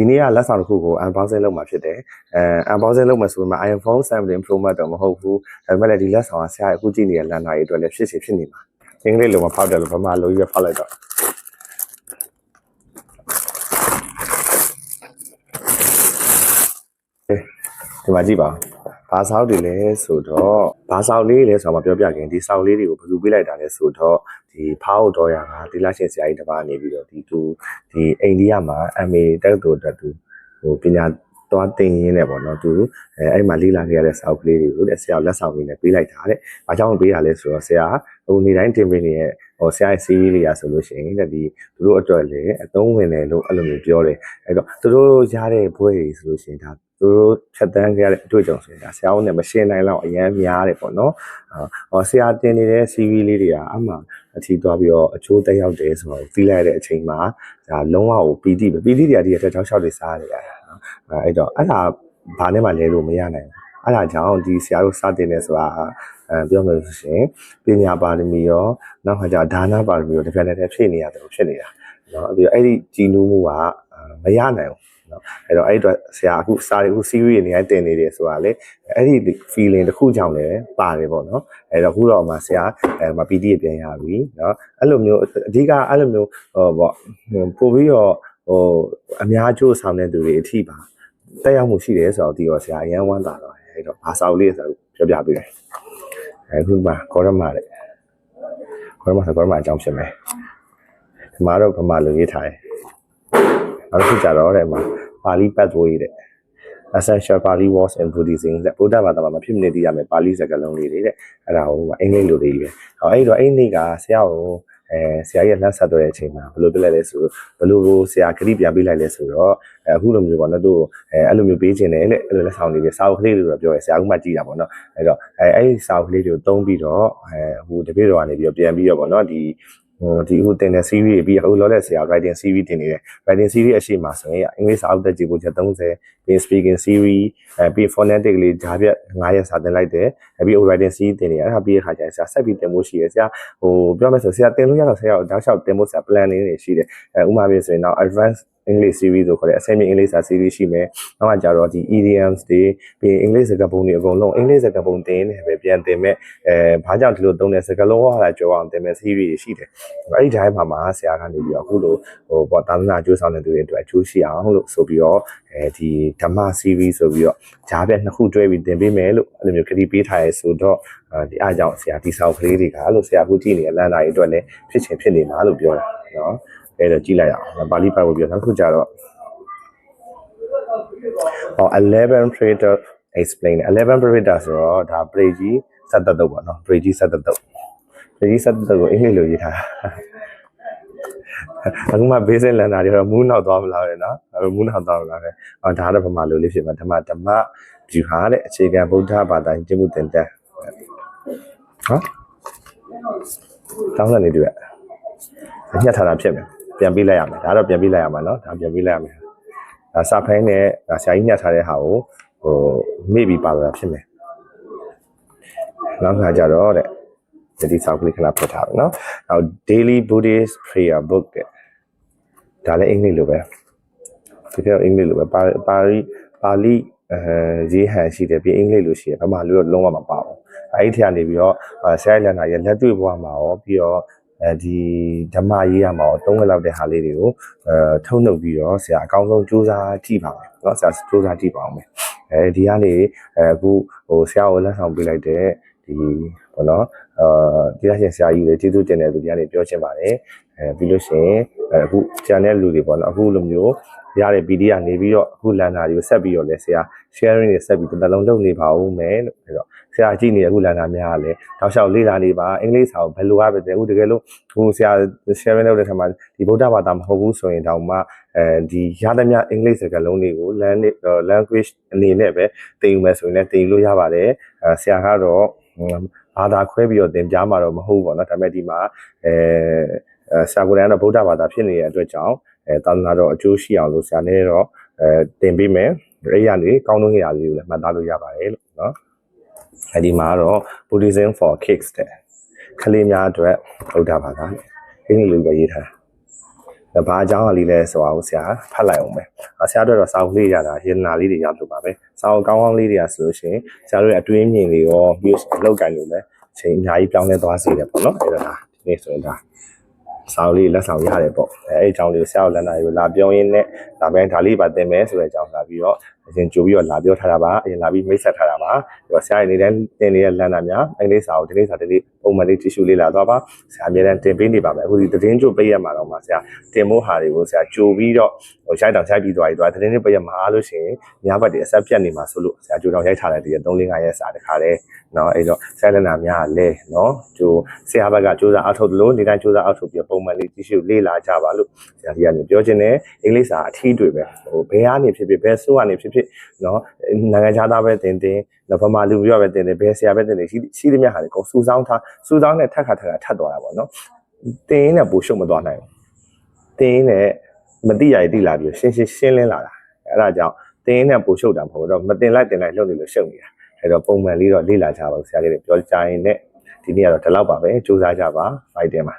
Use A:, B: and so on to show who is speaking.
A: ဒီနေ့ကလက်ဆောင်တစ်ခုကို unboxing လုပ်မှာဖြစ်တယ်အဲ unboxing လုပ်မှာဆိုမှ iPhone 17 Pro Max တော့မဟုတ်ဘူးဒါပေမဲ့လည်းဒီလက်ဆောင်ကဆရာအခုကြည့်နေတဲ့လန်နာရီအတွက်လည်းဖြစ်စီဖြစ်နေမှာအင်္ဂလိပ်လိုမဖောက်တယ်လို့ဗမာလိုကြီးပဲဖောက်လိုက်တော့ဒီမှာကြည့်ပါ ဘာဆောက်တွေလဲဆိုတော့ဘာဆောက်လေးလဲဆိုတော့မပြောပြခင်ဒီဆောက်လေးတွေကိုဘယ်သူပေးလိုက်တာလဲဆိုတော့ဒီဖောက်တော်ရကဒီလရှင်ဆရာကြီးတစ်ပါးနေပြီးတော့ဒီသူဒီအိန္ဒိယမှာ MA တက်တော်တက်သူဟိုပညာသွားတင်ရင်းနဲ့ပေါ့နော်သူအဲအဲ့မှာလေးလာခဲ့ရတဲ့ဆောက်ကလေးတွေကိုတဲ့ဆရာလက်ဆောင်လေးနဲ့ပေးလိုက်တာတဲ့။ဘာကြောင့်ပေးရလဲဆိုတော့ဆရာဟိုနေတိုင်းတင်ပေးနေတဲ့ဟိုဆရာရဲ့စီးရီးတွေကဆိုလို့ရှိရင်တဲ့ဒီသူတို့အတွက်လည်းအသုံးဝင်တယ်လို့အဲ့လိုမျိုးပြောတယ်။အဲ့တော့သူတို့ရတဲ့ဘွဲတွေဆိုလို့ရှိရင်ဒါ သူတို့ဖြတ်တန်းခဲ့ရတဲ့အတွေ့အကြုံဆိုရင်ဒါဆရာဦးနဲ့မရှင်းနိုင်လောက်အရန်များတယ်ပေါ့နော်။ဟောဆရာတင်နေတဲ့ CV လေးတွေကအမှအထီးသွားပြီးတော့အချိုးတက်ရောက်တယ်ဆိုတော့သိလိုက်တဲ့အချိန်မှာဒါလုံးဝကိုပီတိပဲပီတိတွေကဒီအထက်ချောက်ချောက်တွေစားရတယ်နော်။အဲ့တော့အဲ့ဒါဘာနဲ့မှလဲလို့မရနိုင်ဘူး။အဲ့ဒါကြောင့်ဒီဆရာတို့စတင်နေဆိုတာအဲပြောမယ်ဆိုရှင်ပညာပါရမီရောနောက်ခါကျဒါနပါရမီရောတစ်ပြက်နဲ့တည်းဖြည့်နေရတယ်လို့ဖြစ်နေတာ။နော်ပြီးတော့အဲ့ဒီကြည်နူးမှုကမရနိုင်ဘူး။ နော်အဲ့တော့အဲ့ဒီအတွက်ဆရာအခုစာရီအခု series အနေနဲ့တင်နေတယ်ဆိုတာလေအဲ့ဒီ feeling တစ်ခုကြောင့်လည်းပါတယ်ပေါ့နော်အဲ့တော့အခုတော့မှဆရာအဲမ PD ရပြန်ရပြီနော်အဲ့လိုမျိုးအဓိကအဲ့လိုမျိုးဟောပေါ့ပို့ပြီးတော့ဟိုအများကျိုးဆောင်တဲ့သူတွေအထိပါတက်ရောက်မှုရှိတယ်ဆိုတော့ဒီတော့ဆရာအရန်ဝမ်းသာတော့အဲ့တော့ဘာစာအုပ်လေးဆိုတော့ပြောပြပေးတယ်အခုမှကောရမတဲ့ကောရမဆိုကောရမအကြောင်းဖြစ်မယ်ဒီမှာတော့ဗမာလူရေးထားတယ် နောက်တစ်ခုကြတော့တဲ့မှာပါဠိပတ်သွေးတဲ့ essential Pali words in Buddhism တဲ့ဗုဒ္ဓဘာသာမှာမဖြစ်မနေသိရမယ်ပါဠိစကားလုံးလေးတွေတဲ့အဲ့ဒါဟိုအင်္ဂလိပ်လိုတွေကြီးပဲဟောအဲ့တော့အဲ့ဒီကဆရာကိုအဲဆရာကြီးကလှမ်းဆက်တော့တဲ့အချိန်မှာဘယ်လိုပြလိုက်လဲဆိုဘယ်လိုကိုဆရာခရီးပြန်ပေးလိုက်လဲဆိုတော့အခုလိုမျိုးပေါ့နော်သူအဲအဲ့လိုမျိုးပေးခြင်းတယ်လေအဲ့လိုလက်ဆောင်လေးတွေစာအုပ်ကလေးတွေတော့ပြောရဲဆရာကမှကြည့်တာပေါ့နော်အဲ့တော့အဲအဲ့ဒီစာအုပ်ကလေးတွေကိုတုံးပြီးတော့အဲဟိုတပည့်တော်ကနေပြီးတော့ပြန်ပြီးတော့ပေါ့နော်ဒီဟို ဒီအခုတင်တဲ့ series ပြီးအခုလောတဲ့ဆရာ writing series တင်နေတယ် writing series အရှိမဆိုရင်အင်္ဂလိပ်စာအုပ်တက်ကြည့်ဖို့ချက်30ပြီး speaking series အဲပြီး phonetic လေးဂျာပြက်9ရက်စာတင်လိုက်တယ်အဲပြီး writing series တင်နေတယ်အဲ့ဒါပြီးတဲ့ခါကျရင်ဆရာဆက်ပြီးတင်ဖို့ရှိတယ်ဆရာဟိုပြောမယ်ဆိုဆရာတင်လို့ရတော့ဆရာကိုတောက်လျှောက်တင်ဖို့ဆရာ plan လေးတွေရှိတယ်အဲဥမာပြဆိုရင်တော့ advanced English series ဆိုခေါ်တဲ့အဆင့်မြင့် English စာ series ရှိမယ်။နောက်ကကြတော့ဒီ idioms တွေပြီး English စကားပုံတွေအကုန်လုံး English စကားပုံတင်နေပဲပြန်တင်မဲ့အဲဘာကြောင့်ဒီလိုသုံးတဲ့စကားလုံးဟောတာကြောအောင်တင်မဲ့ series တွေရှိတယ်။အဲ့ဒီတိုင်းမှာမှာဆရာကနေပြီးတော့အခုလိုဟိုပေါ့သာသနာအကျိုးဆောင်တဲ့သူတွေအတွက်အကျိုးရှိအောင်လို့ဆိုပြီးတော့အဲဒီဓမ္မ series ဆိုပြီးတော့ဂျားပြက်နှစ်ခုတွဲပြီးတင်ပေးမယ်လို့အဲ့လိုမျိုးခရီးပေးထားရဲဆိုတော့ဒီအားကြောင့်ဆရာဒီဆောင်ကလေးတွေကလို့ဆရာအခုကြည့်နေတဲ့လမ်းသားတွေအတွက်လည်းဖြစ်ချင်ဖြစ်နေမှာလို့ပြောတာနော်။ အဲ့တော့ကြည့်လိုက်ရအောင်ပါဠိပိုက်ကိုပြောနောက်ခုကြတော့ဟော11 trader explain 11 trader ဆိုတော့ဒါ phrase ကြီးစက်တတုတ်ပါနော် phrase ကြီးစက်တတုတ် phrase ကြီးစက်တတုတ်ကိုအင်္ဂလိပ်လိုရေးထားတာအခုမှ basic လန်တာတွေတော့မူးနောက်သွားမလားလေနော်အဲမူးနောက်သွားမလားလေအော်ဒါတော့ဗမာလိုလေးဖြစ်မှာဓမ္မဓမ္မ view ဟာတဲ့အခြေခံဗုဒ္ဓဘာသာကျင့်မှုသင်တန်းဟမ်တောင်းတဲ့နေတွေ့ညှက်ထားတာဖြစ်မယ် ပြန်ပေးလိုက်ရမယ်ဒါတော့ပြန်ပေးလိုက်ရမှာเนาะဒါပြန်ပေးလိုက်ရမယ်ဒါစာဖိုင်းနဲ့ဒါဆရာကြီးညှက်ထားတဲ့ဟာကိုဟိုမေ့ပြီးပါလာဖြစ်မယ်နောက်ခါကျတော့တဲ့ဒီစာကလေးခဏဖတ်ထားတယ်เนาะနောက် daily buddhist prayer book တဲ့ဒါလည်းအင်္ဂလိပ်လိုပဲဒီကတော့အင်္ဂလိပ်လိုပဲပါပါရီပါဠိအဲရေးဟန်ရှိတယ်ပြီးအင်္ဂလိပ်လိုရှိတယ်ဗမာလိုတော့လုံးဝမပါဘူးအဲဒီထက်ကနေပြီးတော့ဆရာလန်နာရဲ့လက်တွေ့ဘဝမှာရောပြီးတော့ အဲဒီဓမ္မရေးရမှာတော့သုံးခက်လောက်တဲ့ဟာလေးတွေကိုအဲထုံနှုတ်ပြီးတော့ဆရာအကောင်းဆုံးစူးစမ်းကြည့်ပါမယ်เนาะဆရာစူးစမ်းကြည့်ပါအောင်မယ်အဲဒီကနေအဲအခုဟိုဆရာကိုလက်ဆောင်ပေးလိုက်တဲ့ ဒီဘောနော်အာဒီရရှင်ဆရာကြီးတွေကျေးဇူးတင်တဲ့သူတွေကနေပြောချင်ပါတယ်အဲပြီးလို့ရှိရင်အခုကျန်တဲ့လူတွေပေါ့နော်အခုလိုမျိုးရတဲ့ PDF နေပြီးတော့အခုလန်နာတွေကိုဆက်ပြီးတော့လဲဆရာ sharing တွေဆက်ပြီးတစ်သက်လုံးလုပ်နေပါဦးမယ်လို့အဲတော့ဆရာကြည့်နေအခုလန်နာများကလည်းတောက်လျှောက်လေ့လာနေပါအင်္ဂလိပ်စာကိုဘယ်လိုအားပဲတဲ့အခုတကယ်လို့ဟိုဆရာ sharing လုပ်တဲ့ထက်မှာဒီဗုဒ္ဓဘာသာမဟုတ်ဘူးဆိုရင်တောင်မှအဲဒီရသမျှအင်္ဂလိပ်စကားလုံးတွေကို language အနေနဲ့ပဲသင်ယူမယ်ဆိုရင်လည်းသင်ယူလို့ရပါတယ်အဲဆရာကတော့ ဘာသာခွဲပြီးတော့သင်ကြားမှာတော့မဟုတ်ဘူးပေါ့နော်ဒါပေမဲ့ဒီမှာအဲဆရာကိုယ်တိုင်ကတော့ဗုဒ္ဓဘာသာဖြစ်နေတဲ့အတွက်ကြောင့်အဲသာသနာတော်အကျိုးရှိအောင်လို့ဆရာနဲ့တော့အဲတင်ပေးမယ်အဲ့ရနေကောင်းဆုံးရာလေးကိုလည်းမှတ်သားလို့ရပါတယ်လို့နော်အဲဒီမှာတော့ Buddhism for Kids တဲ့ကလေးများအတွက်ဗုဒ္ဓဘာသာအင်္ဂလိပ်လိုပဲရေးထားတာ။ ဘာအကြောင်းအလေးလဲဆိုအောင်ဆရာဖတ်လိုက်အောင်ပဲ။ဆရာတို့တော့စာအုပ်လေးရတာရေနာလေးတွေရောက်လို့ပါပဲ။စာအုပ်ကောင်းကောင်းလေးတွေကဆိုလို့ရှိရင်ဆရာတို့ရဲ့အတွင်းမြင်တွေရောပြီးတော့လောက်ကန်လို့လည်းအချိန်အများကြီးပြောင်းလဲသွားစေတယ်ပေါ့နော်။အဲ့ဒါဒီနေ့ဆိုရင်ဒါ စာအုပ်လေးလက်ဆောင်ရတယ်ပေါ့။အဲအဲ့အကြောင်းလေးကိုဆရာတို့လက်နာရီကိုလာပြောရင်းနဲ့ဒါပဲဒါလေးပါသင်မယ်ဆိုတဲ့အကြောင်းလာပြီးတော့အရင်ကြိုပြီးတော့လာပြောထားတာပါအရင်လာပြီးမိတ်ဆက်ထားတာပါပြီးတော့ဆရာရဲ့နေတဲ့တင်နေတဲ့လမ်းနာများအင်္ဂလိပ်စာကိုဒီနေ့စာတလေးပုံမှန်လေးတ िश လေးလာသွားပါဆရာအမြဲတမ်းတင်ပေးနေပါမယ်အခုဒီသတင်းကြိုပေးရမှာတော့မှာဆရာတင်မို့ဟာတွေကိုဆရာကြိုပြီးတော့ဟိုရိုက်တောင်ရိုက်ပြီးသွားပြီသွားသတင်းလေးပေးရမှာအားလို့ရှိရင်ညဘက်တည်းအဆက်ပြတ်နေမှာဆိုလို့ဆရာကြိုတောင်ရိုက်ထားတဲ့ဒီ3 4 5ရက်စာတခါတည်းနော်အဲ့တော့ဆရာလက်နာများလဲနော်ကြိုဆရာဘက်ကစူးစမ်းအထောက်လို့နေတိုင်းစူးစမ်းအထောက်ပြီးပုံမှန်လေးတ िश လေးလာကြပါလို့ဆရာကြီးကနေပြောချင်တယ်အင်္ဂလိပ်စာအထီးတွေပဲဟိုဘယ်ကနေဖြစ်ဖြစ်ဘယ်ဆိုးကနေဖြစ်ဖြစ်နော်နိုင်ငံခြားသားပဲတင်တင်နော်ဗမာလူမျိုးပဲတင်တင်ဘယ်ဆရာပဲတင်တင်ရှိရှိသမျှဟာလေကိုစူဆောင်းထားစူဆောင်းနဲ့ထက်ခါထက်ခါထပ်သွားတာပေါ့နော်တင်ရင်းနဲ့ပိုရှုပ်မသွားနိုင်ဘူးတင်ရင်းနဲ့မတိရည်တိလာပြီးရှင်းရှင်းရှင်းလင်းလာတာအဲ့ဒါကြောင့်တင်ရင်းနဲ့ပိုရှုပ်တာမဟုတ်တော့မတင်လိုက်တင်လိုက်လုပ်နေလို့ရှုပ်နေတာအဲ့တော့ပုံမှန်လေးတော့လေ့လာကြပါဦးဆရာလေးတွေပြောကြရင်နဲ့ဒီနေ့ကတော့ဒီလောက်ပါပဲစူးစမ်းကြပါဖိုက်တင်ပါ